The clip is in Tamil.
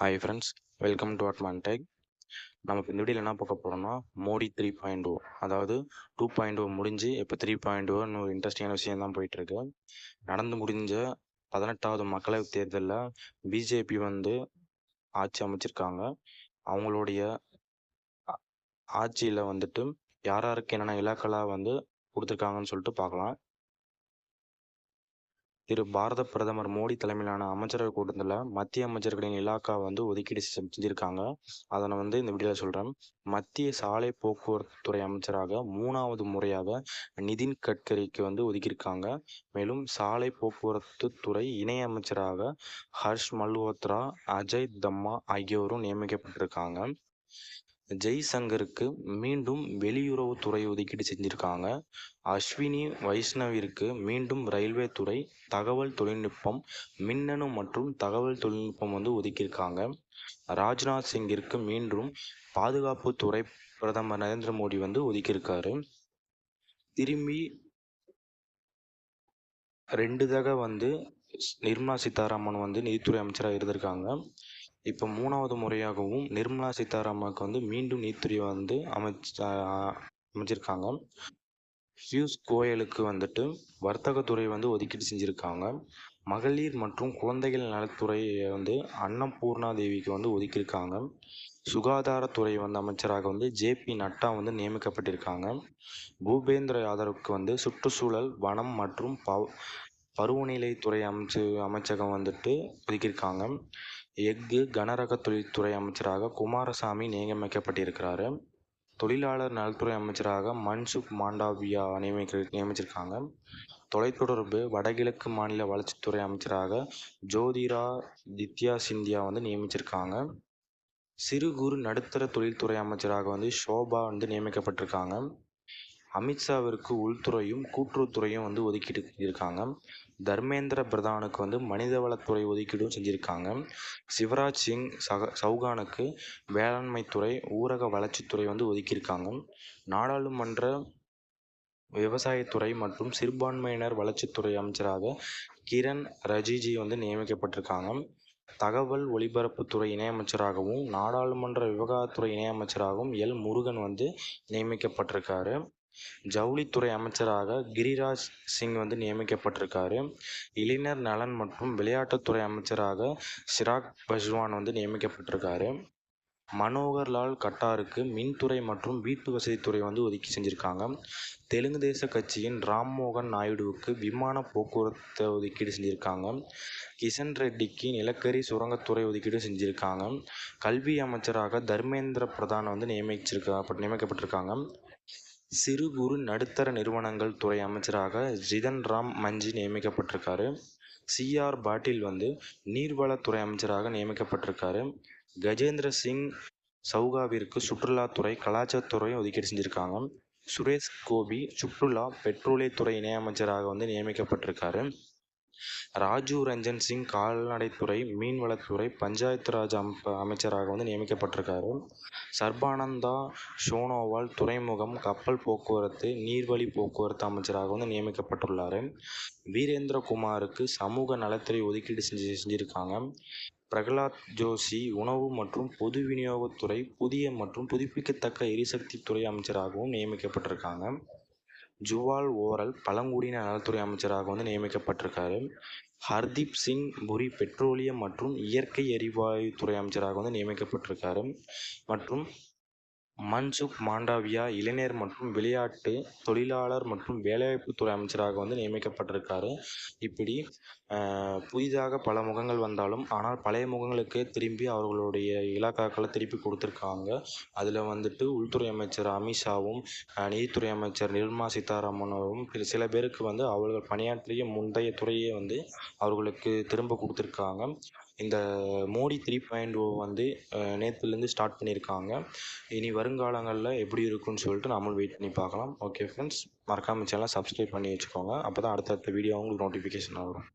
ஹாய் ஃப்ரெண்ட்ஸ் வெல்கம் டு அட்மான்டெக் நம்ம இந்த வீடியோவில் என்ன பார்க்க போகிறோம்னா மோடி த்ரீ பாயிண்ட் ஓ அதாவது டூ பாயிண்ட் ஓ முடிஞ்சு இப்போ த்ரீ பாயிண்ட் ஓன்னு oh ஒரு இன்ட்ரெஸ்டிங்கான விஷயம் தான் போயிட்டுருக்கு. நடந்து முடிஞ்ச பதினெட்டாவது மக்களவைத் தேர்தலில் பிஜேபி வந்து ஆட்சி அமைச்சிருக்காங்க. அவங்களுடைய ஆட்சியில் வந்துட்டு யார் யாருக்கு என்னென்ன இலாக்களாக வந்து கொடுத்துருக்காங்கன்னு சொல்லிட்டு பார்க்கலாம். திரு பாரத பிரதமர் மோடி தலைமையிலான அமைச்சரவை கூட்டத்தில் மத்திய அமைச்சர்களின் இலாக்கா வந்து ஒதுக்கீடு செஞ்சிருக்காங்க. அதை நான் வந்து இந்த வீடியோவில் சொல்கிறேன் மத்திய சாலை போக்குவரத்து துறை அமைச்சராக மூணாவது முறையாக நிதின் கட்கரிக்கு வந்து ஒதுக்கியிருக்காங்க. மேலும் சாலை போக்குவரத்து துறை இணை அமைச்சராக ஹர்ஷ் மல்ஹோத்ரா அஜய் தம்மா ஆகியோரும் நியமிக்கப்பட்டிருக்காங்க. ஜெய்சங்கருக்கு மீண்டும் வெளியுறவுத்துறை ஒதுக்கீடு செஞ்சுருக்காங்க. அஸ்வினி வைஷ்ணவிற்கு மீண்டும் ரயில்வே துறை தகவல் தொழில்நுட்பம் மின்னணு மற்றும் தகவல் தொழில்நுட்பம் வந்து ஒதுக்கியிருக்காங்க. ராஜ்நாத் சிங்கிற்கு மீண்டும் பாதுகாப்பு துறை பிரதமர் நரேந்திர மோடி வந்து ஒதுக்கியிருக்காரு. திரும்பி ரெண்டு தடவை வந்து நிர்மலா சீதாராமன் வந்து நிதித்துறை அமைச்சராக இருந்திருக்காங்க. இப்போ மூணாவது முறையாகவும் நிர்மலா சீதாராமனுக்கு வந்து மீண்டும் நிதித்துறை வந்து அமைச்ச அமைச்சிருக்காங்க. பியூஷ் கோயலுக்கு வந்துட்டு வர்த்தகத்துறை வந்து ஒதுக்கீடு செஞ்சுருக்காங்க. மகளிர் மற்றும் குழந்தைகள் நலத்துறை வந்து அன்னபூர்ணா தேவிக்கு வந்து ஒதுக்கியிருக்காங்க. சுகாதாரத்துறை வந்து அமைச்சராக வந்து ஜேபி நட்டா வந்து நியமிக்கப்பட்டிருக்காங்க. பூபேந்திர யாதவுக்கு வந்து சுற்றுச்சூழல் வனம் மற்றும் பவ பருவநிலைத்துறை அமைச்சு அமைச்சகம் வந்துட்டு ஒதுக்கியிருக்காங்க. எஃகு கனரக தொழில்துறை அமைச்சராக குமாரசாமி நியமிக்கப்பட்டிருக்கிறாரு. தொழிலாளர் நலத்துறை அமைச்சராக மன்சுக் மாண்டாவியா நியமிக்க நியமிச்சிருக்காங்க. தொலைத்தொடர்பு வடகிழக்கு மாநில வளர்ச்சித்துறை அமைச்சராக ஜோதிரா தித்யா சிந்தியா வந்து நியமிச்சிருக்காங்க. சிறு குறு நடுத்தர தொழில்துறை அமைச்சராக வந்து ஷோபா வந்து நியமிக்கப்பட்டிருக்காங்க. அமித்ஷாவிற்கு உள்துறையும் கூட்டுறவுத்துறையும் வந்து ஒதுக்கீடு இருக்காங்க தர்மேந்திர பிரதானுக்கு வந்து மனிதவளத்துறை ஒதுக்கீடும் செஞ்சுருக்காங்க. சிவராஜ் சிங் சக சௌகானுக்கு வேளாண்மைத்துறை ஊரக வளர்ச்சித்துறை வந்து ஒதுக்கியிருக்காங்க. நாடாளுமன்ற விவசாயத்துறை மற்றும் சிறுபான்மையினர் வளர்ச்சித்துறை அமைச்சராக கிரண் ரஜிஜி வந்து நியமிக்கப்பட்டிருக்காங்க. தகவல் ஒலிபரப்புத்துறை இணையமைச்சராகவும் நாடாளுமன்ற விவகாரத்துறை இணையமைச்சராகவும் எல் முருகன் வந்து நியமிக்கப்பட்டிருக்காரு. ஜவுளித்துறை அமைச்சராக கிரிராஜ் சிங் வந்து நியமிக்கப்பட்டிருக்காரு. இளைஞர் நலன் மற்றும் விளையாட்டுத்துறை அமைச்சராக சிராக் பஸ்வான் வந்து நியமிக்கப்பட்டிருக்காரு. மனோகர் லால் கட்டாருக்கு மின்துறை மற்றும் வீட்டு வசதித்துறை வந்து ஒதுக்கி செஞ்சுருக்காங்க. தெலுங்கு தேச கட்சியின் ராம்மோகன் நாயுடுவுக்கு விமான போக்குவரத்து ஒதுக்கீடு செஞ்சுருக்காங்க. கிஷன் ரெட்டிக்கு நிலக்கரி சுரங்கத்துறை ஒதுக்கீடு செஞ்சுருக்காங்க. கல்வி அமைச்சராக தர்மேந்திர பிரதான் வந்து நியமிச்சிருக்கா நியமிக்கப்பட்டிருக்காங்க. சிறு குறு நடுத்தர நிறுவனங்கள் துறை அமைச்சராக ஜிதன் ராம் மஞ்சி நியமிக்கப்பட்டிருக்காரு. சிஆர் பாட்டீல் வந்து நீர்வளத்துறை அமைச்சராக நியமிக்கப்பட்டிருக்காரு. கஜேந்திர சிங் சவுகாவிற்கு சுற்றுலாத்துறை கலாச்சாரத்துறை ஒதுக்கீடு செஞ்சுருக்காங்க. சுரேஷ் கோபி சுற்றுலா பெட்ரோலியத்துறை இணையமைச்சராக வந்து நியமிக்கப்பட்டிருக்காரு. ராஜீவ் ரஞ்சன் சிங் கால்நடைத்துறை மீன்வளத்துறை பஞ்சாயத்து ராஜ் அமைச்சராக வந்து நியமிக்கப்பட்டிருக்காரு. சர்பானந்தா சோனோவால் துறைமுகம் கப்பல் போக்குவரத்து நீர்வழி போக்குவரத்து அமைச்சராக வந்து நியமிக்கப்பட்டுள்ளார். வீரேந்திர குமாருக்கு சமூக நலத்துறை ஒதுக்கீடு செஞ்சு செஞ்சுருக்காங்க. பிரகலாத் ஜோஷி உணவு மற்றும் பொது விநியோகத்துறை புதிய மற்றும் புதுப்பிக்கத்தக்க எரிசக்தி துறை அமைச்சராகவும் நியமிக்கப்பட்டிருக்காங்க. ஜுவால் ஓரல் பழங்குடியின நலத்துறை அமைச்சராக வந்து நியமிக்கப்பட்டிருக்காரு. ஹர்தீப் சிங் புரி பெட்ரோலியம் மற்றும் இயற்கை எரிவாயு துறை அமைச்சராக வந்து நியமிக்கப்பட்டிருக்காரு. மற்றும் மன்சுக் மாண்டவியா இளைஞர் மற்றும் விளையாட்டு தொழிலாளர் மற்றும் வேலைவாய்ப்பு துறை அமைச்சராக வந்து நியமிக்கப்பட்டிருக்காரு. இப்படி புதிதாக பல முகங்கள் வந்தாலும் ஆனால் பழைய முகங்களுக்கே திரும்பி அவர்களுடைய இலாக்காக்களை திருப்பி கொடுத்துருக்காங்க. அதில் வந்துட்டு உள்துறை அமைச்சர் அமித்ஷாவும் நீதித்துறை நிதித்துறை அமைச்சர் நிர்மலா சீதாராமனும் சில- சில பேருக்கு வந்து அவர்கள் பணியாற்றிய முந்தைய துறையை வந்து அவர்களுக்கு திரும்ப கொடுத்துருக்காங்க. இந்த மோடி த்ரீ பாயிண்ட் ஓ வந்து நேற்றுலேருந்து ஸ்டார்ட் பண்ணியிருக்காங்க. இனி வருங்காலங்களில் எப்படி இருக்கும்னு சொல்லிட்டு நாமளும் வெயிட் பண்ணி பார்க்கலாம். ஓகே ஃப்ரெண்ட்ஸ் மறக்காமல் சேனலை சப்ஸ்கிரைப் பண்ணி வச்சுக்கோங்க. அப்போ தான் அடுத்தடுத்த வீடியோ உங்களுக்கு நோட்டிஃபிகேஷன் வரும்.